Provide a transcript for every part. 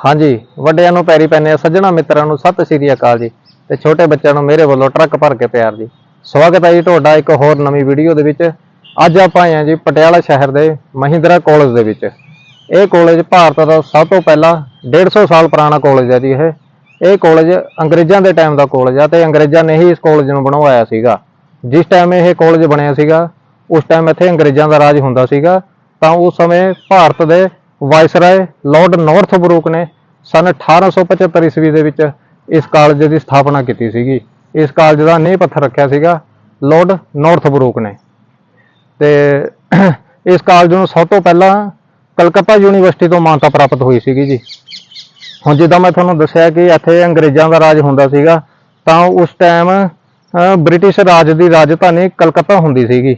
ਹਾਂਜੀ, ਵੱਡਿਆਂ ਨੂੰ ਪੈਰੀ ਪੈਨੇ ਆ, ਸੱਜਣਾ ਮਿੱਤਰਾਂ ਨੂੰ ਸਤਿ ਸ੍ਰੀ ਅਕਾਲ ਜੀ ਤੇ ਛੋਟੇ ਬੱਚਿਆਂ ਨੂੰ ਮੇਰੇ ਵੱਲੋਂ ਟਰੱਕ ਭਰ ਕੇ ਪਿਆਰ ਜੀ। ਸਵਾਗਤ ਹੈ ਜੀ ਤੁਹਾਡਾ ਇੱਕ ਹੋਰ ਨਵੀਂ ਵੀਡੀਓ ਦੇ ਵਿੱਚ। ਅੱਜ ਆਪਾਂ ਆਏ ਹਾਂ ਜੀ ਪਟਿਆਲਾ ਸ਼ਹਿਰ ਦੇ ਮਹਿੰਦਰਾ ਕਾਲਜ ਦੇ ਵਿੱਚ। ਇਹ ਕਾਲਜ ਭਾਰਤ ਦਾ ਸਭ ਤੋਂ ਪਹਿਲਾ 150 ਸਾਲ ਪੁਰਾਣਾ ਕਾਲਜ ਹੈ ਜੀ ਇਹ। ਇਹ ਕਾਲਜ ਅੰਗਰੇਜ਼ਾਂ ਦੇ ਟਾਈਮ ਦਾ ਕਾਲਜ ਆ ਤੇ ਅੰਗਰੇਜ਼ਾਂ ਨੇ ਹੀ ਇਸ ਕਾਲਜ ਨੂੰ ਬਣਵਾਇਆ ਸੀਗਾ। ਜਿਸ ਟਾਈਮ ਇਹ ਕਾਲਜ ਬਣਿਆ ਸੀਗਾ, ਉਸ ਟਾਈਮ ਇੱਥੇ ਅੰਗਰੇਜ਼ਾਂ ਦਾ ਰਾਜ ਹੁੰਦਾ ਸੀਗਾ, ਤਾਂ ਉਸ ਸਮੇਂ ਭਾਰਤ ਦੇ ਵਾਇਸਰਾਏ ਲਾਰਡ ਨਾਰਥਬਰੂਕ ਨੇ ਸਨ 1875 ਈਸਵੀ ਦੇ ਵਿੱਚ ਇਸ ਕਾਲਜ ਦੀ ਸਥਾਪਨਾ ਕੀਤੀ ਸੀਗੀ। ਇਸ ਕਾਲਜ ਦਾ ਨੀਂਹ ਪੱਥਰ ਰੱਖਿਆ ਸੀਗਾ ਲਾਰਡ ਨਾਰਥਬਰੂਕ ਨੇ। ਤੇ ਇਸ ਕਾਲਜ ਨੂੰ ਸਭ ਤੋਂ ਪਹਿਲਾਂ ਕਲਕੱਤਾ ਯੂਨੀਵਰਸਿਟੀ ਤੋਂ ਮਾਨਤਾ ਪ੍ਰਾਪਤ ਹੋਈ ਸੀਗੀ ਜੀ। ਹੁਣ ਜਿੱਦਾਂ ਮੈਂ ਤੁਹਾਨੂੰ ਦੱਸਿਆ ਕਿ ਇੱਥੇ ਅੰਗਰੇਜ਼ਾਂ ਦਾ ਰਾਜ ਹੁੰਦਾ ਸੀਗਾ, ਤਾਂ ਉਸ ਟਾਈਮ ਬ੍ਰਿਟਿਸ਼ ਰਾਜ ਦੀ ਰਾਜਧਾਨੀ ਕਲਕੱਤਾ ਹੁੰਦੀ ਸੀਗੀ।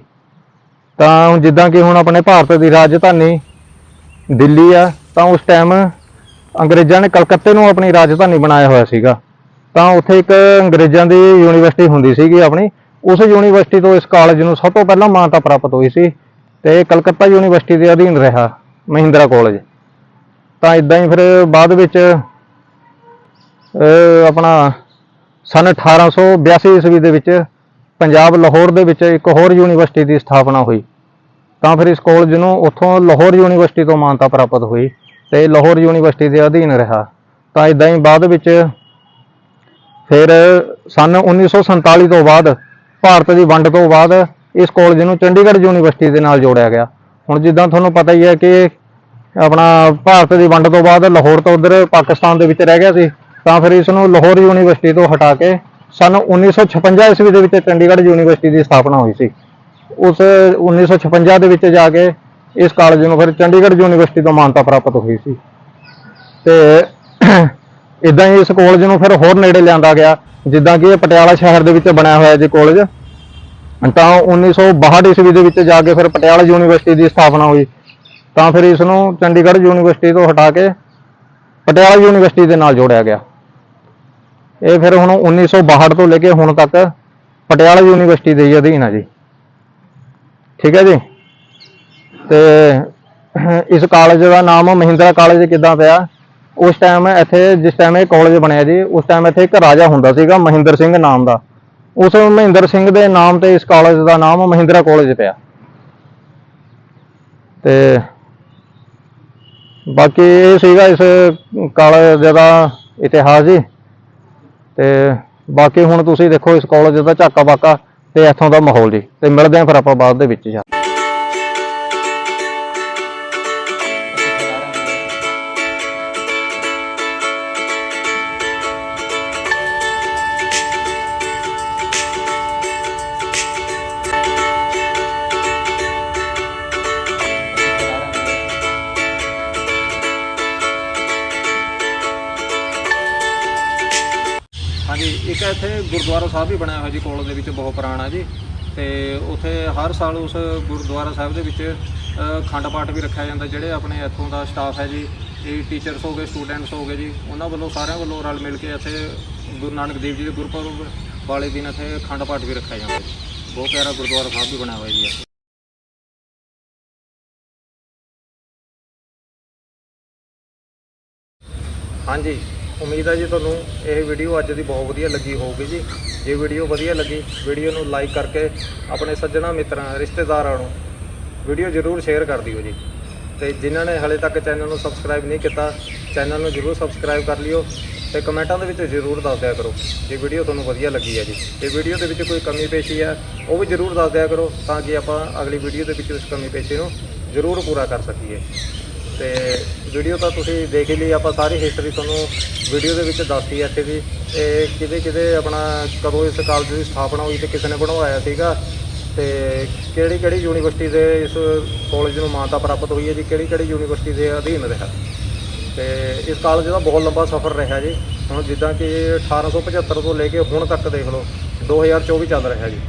ਤਾਂ ਜਿੱਦਾਂ ਕਿ ਹੁਣ ਆਪਣੇ ਭਾਰਤ ਦੀ ਰਾਜਧਾਨੀ ਦਿੱਲੀ ਆ, ਤਾਂ ਉਸ ਟਾਈਮ ਅੰਗਰੇਜ਼ਾਂ ਨੇ ਕਲਕੱਤੇ ਨੂੰ ਆਪਣੀ ਰਾਜਧਾਨੀ ਬਣਾਇਆ ਹੋਇਆ ਸੀਗਾ। ਤਾਂ ਉੱਥੇ ਇੱਕ ਅੰਗਰੇਜ਼ਾਂ ਦੀ ਯੂਨੀਵਰਸਿਟੀ ਹੁੰਦੀ ਸੀਗੀ ਆਪਣੀ। ਉਸ ਯੂਨੀਵਰਸਿਟੀ ਤੋਂ ਇਸ ਕਾਲਜ ਨੂੰ ਸਭ ਤੋਂ ਪਹਿਲਾਂ ਮਾਨਤਾ ਪ੍ਰਾਪਤ ਹੋਈ ਸੀ ਤੇ ਇਹ ਕਲਕੱਤਾ ਯੂਨੀਵਰਸਿਟੀ ਦੇ ਅਧੀਨ ਰਿਹਾ, ਮਹਿੰਦਰਾ ਕਾਲਜ ਤਾਂ ਇਦਾਂ ਹੀ ਫਿਰ ਬਾਅਦ ਵਿੱਚ, ਅਹ ਆਪਣਾ ਸਨ 1882 ਈਸਵੀ ਦੇ ਵਿੱਚ ਪੰਜਾਬ, ਲਾਹੌਰ ਦੇ ਵਿੱਚ ਇੱਕ ਹੋਰ ਯੂਨੀਵਰਸਿਟੀ ਦੀ ਸਥਾਪਨਾ ਹੋਈ। ਤਾਂ ਫਿਰ ਇਸ ਕਾਲਜ ਨੂੰ ਉੱਥੋਂ ਲਾਹੌਰ ਯੂਨੀਵਰਸਿਟੀ ਤੋਂ ਮਾਨਤਾ ਪ੍ਰਾਪਤ ਹੋਈ ਤੇ ਲਾਹੌਰ ਯੂਨੀਵਰਸਿਟੀ ਦੇ ਅਧੀਨ ਰਿਹਾ। ਤਾਂ ਇਦਾਂ ਹੀ ਬਾਅਦ ਵਿੱਚ ਫਿਰ ਸਨ 1947 ਤੋਂ ਬਾਅਦ, ਭਾਰਤ ਦੀ ਵੰਡ ਤੋਂ ਬਾਅਦ ਇਸ ਕਾਲਜ ਨੂੰ ਚੰਡੀਗੜ੍ਹ ਯੂਨੀਵਰਸਿਟੀ ਦੇ ਨਾਲ ਜੋੜਿਆ ਗਿਆ। ਹੁਣ ਜਿੱਦਾਂ ਤੁਹਾਨੂੰ ਪਤਾ ਹੀ ਹੈ ਕਿ ਆਪਣਾ ਭਾਰਤ ਦੀ ਵੰਡ ਤੋਂ ਬਾਅਦ ਲਾਹੌਰ ਤੋਂ ਉਧਰ ਪਾਕਿਸਤਾਨ ਦੇ ਵਿੱਚ ਰਹਿ ਗਿਆ ਸੀ, ਤਾਂ ਫਿਰ ਇਸ ਨੂੰ ਲਾਹੌਰ ਯੂਨੀਵਰਸਿਟੀ ਤੋਂ ਹਟਾ ਕੇ ਸਨ 1956 ਈਸਵੀ ਦੇ ਵਿੱਚ ਚੰਡੀਗੜ੍ਹ ਯੂਨੀਵਰਸਿਟੀ ਦੀ ਸਥਾਪਨਾ ਹੋਈ ਸੀ। ਉਸ 1956 ਦੇ ਵਿੱਚ ਜਾ ਕੇ ਇਸ ਕਾਲਜ ਨੂੰ ਫਿਰ ਚੰਡੀਗੜ੍ਹ ਯੂਨੀਵਰਸਿਟੀ ਤੋਂ ਮਾਨਤਾ ਪ੍ਰਾਪਤ ਹੋਈ ਸੀ। ਤੇ ਇਦਾਂ ਹੀ ਇਸ ਕਾਲਜ ਨੂੰ ਫਿਰ ਹੋਰ ਨੇੜੇ ਲਿਆਂਦਾ ਗਿਆ, ਜਿੱਦਾਂ ਕਿ ਇਹ ਪਟਿਆਲਾ ਸ਼ਹਿਰ ਦੇ ਵਿੱਚ ਬਣਿਆ ਹੋਇਆ ਜੀ ਕਾਲਜ ਤਾਂ 1962 ਈਸਵੀ ਦੇ ਵਿੱਚ ਜਾ ਕੇ ਫਿਰ ਪਟਿਆਲਾ ਯੂਨੀਵਰਸਿਟੀ ਦੀ ਸਥਾਪਨਾ ਹੋਈ। ਤਾਂ ਫਿਰ ਇਸ ਨੂੰ ਚੰਡੀਗੜ੍ਹ ਯੂਨੀਵਰਸਿਟੀ ਤੋਂ ਹਟਾ ਕੇ ਪਟਿਆਲਾ ਯੂਨੀਵਰਸਿਟੀ ਦੇ ਨਾਲ ਜੋੜਿਆ ਗਿਆ। ਇਹ ਫਿਰ ਹੁਣ 1962 ਤੋਂ ਲੈ ਕੇ ਹੁਣ ਤੱਕ ਪਟਿਆਲਾ ਯੂਨੀਵਰਸਿਟੀ ਦੇ ਹੀ ਅਧੀਨ ਆ ਜੀ। ਠੀਕ ਹੈ ਜੀ? ਤੇ ਇਸ ਕਾਲਜ ਦਾ ਨਾਮ ਮਹਿੰਦਰਾ ਕਾਲਜ ਕਿੱਦਾਂ ਪਿਆ? ਉਸ ਟਾਈਮ ਇੱਥੇ, ਜਿਸ ਟਾਈਮ ਇਹ ਕਾਲਜ ਬਣਿਆ ਜੀ, ਉਸ ਟਾਈਮ ਇੱਥੇ ਇੱਕ ਰਾਜਾ ਹੁੰਦਾ ਸੀਗਾ, ਮਹਿੰਦਰ ਸਿੰਘ ਨਾਮ ਦਾ। ਉਸ ਮਹਿੰਦਰ ਸਿੰਘ ਦੇ ਨਾਮ ਤੇ ਇਸ ਕਾਲਜ ਦਾ ਨਾਮ ਮਹਿੰਦਰਾ ਕਾਲਜ ਪਿਆ। ਤੇ ਬਾਕੀ ਇਹ ਸੀਗਾ ਇਸ ਕਾਲਜ ਦਾ ਇਤਿਹਾਸ ਜੀ। ਤੇ ਬਾਕੀ ਹੁਣ ਤੁਸੀਂ ਦੇਖੋ ਇਸ ਕਾਲਜ ਦਾ ਝਾਕਾ ਬਾਕਾ ਤੇ ਇੱਥੋਂ ਦਾ ਮਾਹੌਲ ਜੀ। ਤੇ ਮਿਲਦੇ ਆਂ ਫਿਰ ਆਪਾਂ ਬਾਅਦ ਦੇ ਵਿੱਚ ਜਾ ਹਾਂਜੀ, ਇੱਕ ਇੱਥੇ ਗੁਰਦੁਆਰਾ ਸਾਹਿਬ ਵੀ ਬਣਿਆ ਹੋਇਆ ਜੀ ਕਾਲਜ ਦੇ ਵਿੱਚ ਬਹੁਤ ਪੁਰਾਣਾ ਜੀ। ਤੇ ਉੱਥੇ ਹਰ ਸਾਲ ਉਸ ਗੁਰਦੁਆਰਾ ਸਾਹਿਬ ਦੇ ਵਿੱਚ ਖੰਡ ਪਾਠ ਵੀ ਰੱਖਿਆ ਜਾਂਦਾ, ਜਿਹੜੇ ਆਪਣੇ ਇੱਥੋਂ ਦਾ ਸਟਾਫ ਹੈ ਜੀ, ਇਹ ਟੀਚਰਸ ਹੋ ਗਏ ਸਟੂਡੈਂਟਸ ਹੋ ਗਏ ਜੀ, ਉਹਨਾਂ ਵੱਲੋਂ ਸਾਰਿਆਂ ਵੱਲੋਂ ਰਲ ਮਿਲ ਕੇ ਇੱਥੇ ਗੁਰੂ ਨਾਨਕ ਦੇਵ ਜੀ ਦੇ ਗੁਰਪੁਰਬ ਵਾਲੇ ਦਿਨ ਇੱਥੇ ਖੰਡ ਪਾਠ ਵੀ ਰੱਖਿਆ ਜਾਂਦਾ ਜੀ। ਬਹੁਤ ਪਿਆਰਾ ਗੁਰਦੁਆਰਾ ਸਾਹਿਬ ਵੀ ਬਣਿਆ ਹੋਇਆ ਜੀ ਹਾਂਜੀ। ਉਮੀਦ ਹੈ ਜੀ ਤੁਹਾਨੂੰ ਇਹ ਵੀਡੀਓ ਅੱਜ ਦੀ ਬਹੁਤ ਵਧੀਆ ਲੱਗੀ ਹੋਊਗੀ ਜੀ। ਜੇ ਵੀਡੀਓ ਵਧੀਆ ਲੱਗੀ ਵੀਡੀਓ ਨੂੰ ਲਾਈਕ ਕਰਕੇ ਆਪਣੇ ਸੱਜਣਾ ਮਿੱਤਰਾਂ, ਰਿਸ਼ਤੇਦਾਰਾਂ ਨੂੰ ਵੀਡੀਓ ਜ਼ਰੂਰ ਸ਼ੇਅਰ ਕਰ ਦਿਓ ਜੀ। ਤੇ ਜਿਨ੍ਹਾਂ ਨੇ ਹਲੇ ਤੱਕ ਚੈਨਲ ਨੂੰ ਸਬਸਕ੍ਰਾਈਬ ਨਹੀਂ ਕੀਤਾ ਚੈਨਲ ਨੂੰ ਜ਼ਰੂਰ ਸਬਸਕ੍ਰਾਈਬ ਕਰ ਲਿਓ ਤੇ ਕਮੈਂਟਾਂ ਦੇ ਵਿੱਚ ਜ਼ਰੂਰ ਦੱਸ ਦਿਆ ਕਰੋ ਜੇ ਵੀਡੀਓ ਤੁਹਾਨੂੰ ਵਧੀਆ ਲੱਗੀ ਹੈ ਜੀ। ਤੇ ਵੀਡੀਓ ਦੇ ਵਿੱਚ ਕੋਈ ਕਮੀ ਪੇਸ਼ੀ ਹੈ, ਉਹ ਵੀ ਜ਼ਰੂਰ ਦੱਸ ਦਿਆ ਕਰੋ ਤਾਂ ਕਿ ਆਪਾਂ ਅਗਲੀ ਵੀਡੀਓ ਦੇ ਵਿੱਚ ਉਸ ਕਮੀ ਪੇਸ਼ੀ ਨੂੰ ਜ਼ਰੂਰ ਪੂਰਾ ਕਰ ਸਕੀਏ। ਤੇ ਵੀਡੀਓ ਤਾਂ ਤੁਸੀਂ ਦੇਖ ਹੀ ਲਈ, ਆਪਾਂ ਸਾਰੀ ਹਿਸਟਰੀ ਤੁਹਾਨੂੰ ਵੀਡੀਓ ਦੇ ਵਿੱਚ ਦੱਸਤੀ ਹੈ ਇੱਥੇ ਦੀ ਤੇ ਕਿਹਦੇ ਕਿਹਦੇ ਆਪਣਾ ਕਦੋਂ ਇਸ ਕਾਲਜ ਦੀ ਸਥਾਪਨਾ ਹੋਈ ਤੇ ਕਿਸ ਨੇ ਬਣਵਾਇਆ ਸੀਗਾ। ਤੇ ਕਿਹੜੀ ਕਿਹੜੀ ਯੂਨੀਵਰਸਿਟੀ ਦੇ ਇਸ ਕਾਲਜ ਨੂੰ ਮਾਨਤਾ ਪ੍ਰਾਪਤ ਹੋਈ ਹੈ ਜੀ? ਕਿਹੜੀ ਕਿਹੜੀ ਯੂਨੀਵਰਸਿਟੀ ਦੇ ਅਧੀਨ ਰਿਹਾ? ਤੇ ਇਸ ਕਾਲਜ ਦਾ ਬਹੁਤ ਲੰਬਾ ਸਫ਼ਰ ਰਿਹਾ ਜੀ। ਹੁਣ ਜਿੱਦਾਂ ਕਿ 1875 ਤੋਂ ਲੈ ਕੇ ਹੁਣ ਤੱਕ ਦੇਖ ਲਓ 2024 ਚੱਲ ਰਿਹਾ ਜੀ।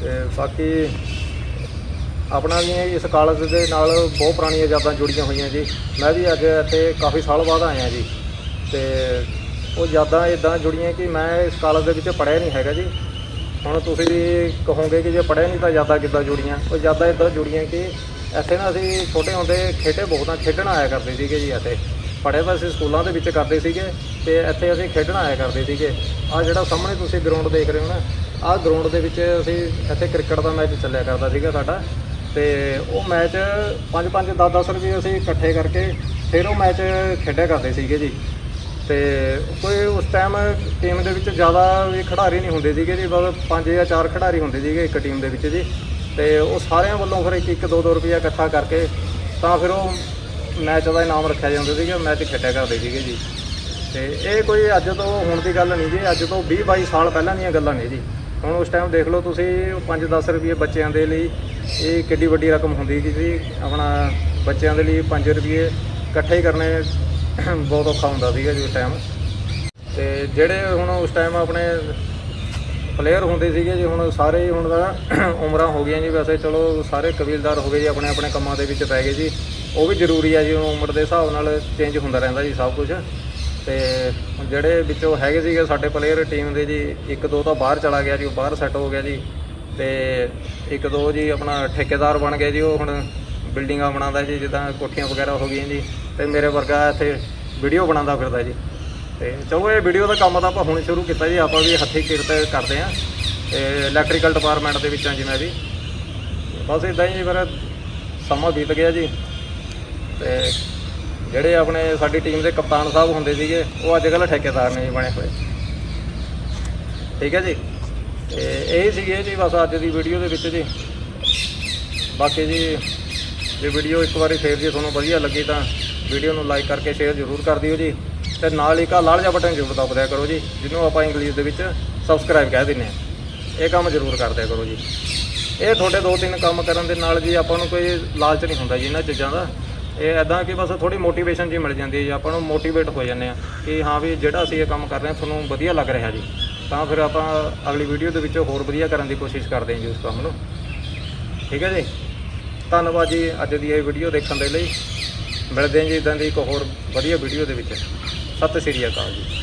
ਤੇ ਬਾਕੀ ਆਪਣਾ ਵੀ ਇਸ ਕਾਲਜ ਦੇ ਨਾਲ ਬਹੁਤ ਪੁਰਾਣੀਆਂ ਯਾਦਾਂ ਜੁੜੀਆਂ ਹੋਈਆਂ ਜੀ। ਮੈਂ ਵੀ ਅੱਜ ਇੱਥੇ ਕਾਫੀ ਸਾਲ ਬਾਅਦ ਆਇਆ ਜੀ। ਤੇ ਉਹ ਯਾਦਾਂ ਇਦਾਂ ਜੁੜੀਆਂ ਕਿ ਮੈਂ ਇਸ ਕਾਲਜ ਦੇ ਵਿੱਚ ਪੜ੍ਹਿਆ ਨਹੀਂ ਹੈਗਾ ਜੀ। ਹੁਣ ਤੁਸੀਂ ਕਹੋਗੇ ਕਿ ਜੇ ਪੜ੍ਹਿਆ ਨਹੀਂ ਤਾਂ ਯਾਦਾਂ ਕਿੱਦਾਂ ਜੁੜੀਆਂ? ਉਹ ਯਾਦਾਂ ਇਦਾਂ ਜੁੜੀਆਂ ਕਿ ਇੱਥੇ ਨਾ ਅਸੀਂ ਛੋਟੇ ਹੁੰਦੇ ਖੇਡੇ ਬਹੁਤ ਆ ਖੇਡਣ ਆਇਆ ਕਰਦੇ ਸੀਗੇ ਜੀ ਇੱਥੇ। ਪੜ੍ਹੇ ਤਾਂ ਅਸੀਂ ਸਕੂਲਾਂ ਦੇ ਵਿੱਚ ਕਰਦੇ ਸੀਗੇ ਤੇ ਇੱਥੇ ਅਸੀਂ ਖੇਡਣ ਆਇਆ ਕਰਦੇ ਸੀਗੇ। ਆ ਜਿਹੜਾ ਸਾਹਮਣੇ ਤੁਸੀਂ ਗਰਾਊਂਡ ਦੇਖ ਰਹੇ ਹੋ ਨਾ, ਆਹ ਗਰਾਊਂਡ ਦੇ ਵਿੱਚ ਅਸੀਂ ਇੱਥੇ ਕ੍ਰਿਕਟ ਦਾ ਮੈਚ ਚੱਲਿਆ ਕਰਦਾ ਸੀਗਾ ਸਾਡਾ। ਤੇ ਉਹ ਮੈਚ 5-5 10-10 ਰੁਪਏ ਅਸੀਂ ਇਕੱਠੇ ਕਰਕੇ ਫਿਰ ਉਹ ਮੈਚ ਖੇਡਿਆ ਕਰਦੇ ਸੀਗੇ ਜੀ। ਤੇ ਕੋਈ ਉਸ ਟਾਈਮ ਟੀਮ ਦੇ ਵਿੱਚ ਜ਼ਿਆਦਾ ਵੀ ਖਿਡਾਰੀ ਨਹੀਂ ਹੁੰਦੇ ਸੀਗੇ ਜੀ, ਬਸ ਪੰਜ ਜਾਂ ਚਾਰ ਖਿਡਾਰੀ ਹੁੰਦੇ ਸੀਗੇ ਇੱਕ ਟੀਮ ਦੇ ਵਿੱਚ ਜੀ। ਤੇ ਉਹ ਸਾਰਿਆਂ ਵੱਲੋਂ ਫਿਰ ਇੱਕ ਇੱਕ, ਦੋ ਦੋ ਰੁਪਈਆ ਇਕੱਠਾ ਕਰਕੇ ਤਾਂ ਫਿਰ ਉਹ ਮੈਚ ਦਾ ਇਨਾਮ ਰੱਖਿਆ ਜਾਂਦਾ ਸੀਗਾ, ਮੈਚ ਖੇਡਿਆ ਕਰਦੇ ਸੀਗੇ ਜੀ। ਤੇ ਇਹ ਕੋਈ ਅੱਜ ਤੋਂ ਹੁਣ ਦੀ ਗੱਲ ਨਹੀਂ ਜੀ, ਅੱਜ ਤੋਂ 20 22 ਸਾਲ ਪਹਿਲਾਂ ਦੀਆਂ ਗੱਲਾਂ ਨੇ ਜੀ। ਹੁਣ ਉਸ ਟਾਈਮ ਦੇਖ ਲਓ ਤੁਸੀਂ 5-10 ਰੁਪਏ ਬੱਚਿਆਂ ਦੇ ਲਈ ਇਹ ਕਿੱਡੀ ਵੱਡੀ ਰਕਮ ਹੁੰਦੀ ਸੀ ਜੀ। ਆਪਣਾ ਬੱਚਿਆਂ ਦੇ ਲਈ 5 ਰੁਪਏ ਇਕੱਠੇ ਹੀ ਕਰਨੇ ਬਹੁਤ ਔਖਾ ਹੁੰਦਾ ਸੀਗਾ ਜੀ ਉਸ ਟਾਈਮ ਤੇ ਜਿਹੜੇ ਹੁਣ ਉਸ ਟਾਈਮ ਆਪਣੇ ਪਲੇਅਰ ਹੁੰਦੇ ਸੀਗੇ ਜੀ, ਹੁਣ ਸਾਰੇ ਹੀ ਹੁਣ ਤਾਂ ਉਮਰਾਂ ਹੋ ਗਈਆਂ ਜੀ। ਵੈਸੇ ਚਲੋ ਸਾਰੇ ਕਬੀਲਦਾਰ ਹੋ ਗਏ ਜੀ, ਆਪਣੇ ਆਪਣੇ ਕੰਮਾਂ ਦੇ ਵਿੱਚ ਪੈ ਗਏ ਜੀ। ਉਹ ਵੀ ਜ਼ਰੂਰੀ ਆ ਜੀ, ਹੁਣ ਉਮਰ ਦੇ ਹਿਸਾਬ ਨਾਲ ਚੇਂਜ ਹੁੰਦਾ ਰਹਿੰਦਾ ਜੀ ਸਭ ਕੁਝ ਤੇ ਜਿਹੜੇ ਵਿੱਚੋਂ ਹੈਗੇ ਸੀਗੇ ਸਾਡੇ ਪਲੇਅਰ ਟੀਮ ਦੇ ਜੀ, ਇੱਕ ਦੋ ਤਾਂ ਬਾਹਰ ਚਲਾ ਗਿਆ ਜੀ, ਉਹ ਬਾਹਰ ਸੈੱਟ ਹੋ ਗਿਆ ਜੀ। ਤੇ ਇੱਕ ਦੋ ਜੀ ਆਪਣਾ ਠੇਕੇਦਾਰ ਬਣ ਗਿਆ ਜੀ, ਉਹ ਹੁਣ ਬਿਲਡਿੰਗਾਂ ਬਣਾਉਂਦਾ ਜੀ, ਜਿੱਦਾਂ ਕੋਠੀਆਂ ਵਗੈਰਾ ਹੋ ਗਈਆਂ ਜੀ। ਤੇ ਮੇਰੇ ਵਰਗਾ ਇੱਥੇ ਵੀਡੀਓ ਬਣਾਉਂਦਾ ਫਿਰਦਾ ਜੀ। ਤੇ ਚਲੋ, ਇਹ ਵੀਡੀਓ ਦਾ ਕੰਮ ਤਾਂ ਆਪਾਂ ਹੁਣ ਸ਼ੁਰੂ ਕੀਤਾ ਜੀ, ਆਪਾਂ ਵੀ ਹੱਥੀਂ ਕਿਰਤ ਕਰਦੇ ਆਂ ਤੇ ਇਲੈਕਟ੍ਰੀਕਲ ਡਿਪਾਰਟਮੈਂਟ ਦੇ ਵਿੱਚ ਆਂ ਜੀ ਮੈਂ ਵੀ। ਬਸ ਇਦਾਂ ਹੀ ਜੀ ਫਿਰ ਸਮਾਂ ਬੀਤ ਗਿਆ ਜੀ। ਤੇ ਜਿਹੜੇ ਆਪਣੇ ਸਾਡੀ ਟੀਮ ਦੇ ਕਪਤਾਨ ਸਾਹਿਬ ਹੁੰਦੇ ਸੀਗੇ, ਉਹ ਅੱਜ ਕੱਲ੍ਹ ਠੇਕੇਦਾਰ ਨੇ ਜੀ ਬਣੇ ਹੋਏ। ਠੀਕ ਹੈ ਜੀ? ਤੇ ਇਹ ਸੀਗੇ ਜੀ ਬਸ ਅੱਜ ਦੀ ਵੀਡੀਓ ਦੇ ਵਿੱਚ ਜੀ। ਬਾਕੀ ਜੀ, ਜੇ ਵੀਡੀਓ ਇੱਕ ਵਾਰੀ ਫੇਰ ਜੇ ਤੁਹਾਨੂੰ ਵਧੀਆ ਲੱਗੀ ਤਾਂ ਵੀਡੀਓ ਨੂੰ ਲਾਈਕ ਕਰਕੇ ਸ਼ੇਅਰ ਜ਼ਰੂਰ ਕਰ ਦਿਓ ਜੀ। ਤੇ ਨਾਲ ਹੀ ਕਾ ਲਾਲ ਜਿਹਾ ਬਟਨ ਜ਼ਰੂਰ ਦਬਾ ਦਿਆ ਕਰੋ ਜੀ, ਜਿਹਨੂੰ ਆਪਾਂ ਇੰਗਲਿਸ਼ ਦੇ ਵਿੱਚ ਸਬਸਕ੍ਰਾਈਬ ਕਹਿ ਦਿੰਦੇ ਆ ਇਹ ਕੰਮ ਜ਼ਰੂਰ ਕਰ ਦਿਆ ਕਰੋ ਜੀ। ਇਹ ਤੁਹਾਡੇ ਦੋ ਤਿੰਨ ਕੰਮ ਕਰਨ ਦੇ ਨਾਲ ਜੀ ਆਪਾਂ ਨੂੰ ਕੋਈ ਲਾਲਚ ਨਹੀਂ ਹੁੰਦਾ ਜੀ ਇਹਨਾਂ ਚੀਜ਼ਾਂ ਦਾ। ਇਹ ਐਦਾਂ ਕਿ ਬਸ ਥੋੜੀ ਮੋਟੀਵੇਸ਼ਨ ਜੀ ਮਿਲ ਜਾਂਦੀ ਹੈ ਜੀ, ਆਪਾਂ ਨੂੰ ਮੋਟੀਵੇਟ ਹੋ ਜਾਂਦੇ ਆ ਕਿ ਹਾਂ ਵੀ ਜਿਹੜਾ ਅਸੀਂ ਇਹ ਕੰਮ ਕਰ ਰਹੇ ਹਾਂ, ਤੁਹਾਨੂੰ ਵਧੀਆ ਲੱਗ ਰਿਹਾ ਜੀ। ਤਾਂ ਫਿਰ ਆਪਾਂ ਅਗਲੀ ਵੀਡੀਓ ਦੇ ਵਿੱਚ ਹੋਰ ਵਧੀਆ ਕਰਨ ਦੀ ਕੋਸ਼ਿਸ਼ ਕਰਦੇ ਹਾਂ ਜੀ ਉਸ ਕੰਮ ਨੂੰ। ਠੀਕ ਹੈ ਜੀ? ਧੰਨਵਾਦ ਜੀ ਅੱਜ ਦੀ ਇਹ ਵੀਡੀਓ ਦੇਖਣ ਦੇ ਲਈ। ਮਿਲਦੇ ਹਾਂ ਜੀ ਇਦਾਂ ਦੀ ਇੱਕ ਹੋਰ ਵਧੀਆ ਵੀਡੀਓ ਦੇ ਵਿੱਚ। ਸਤਿ ਸ਼੍ਰੀ ਅਕਾਲ ਜੀ।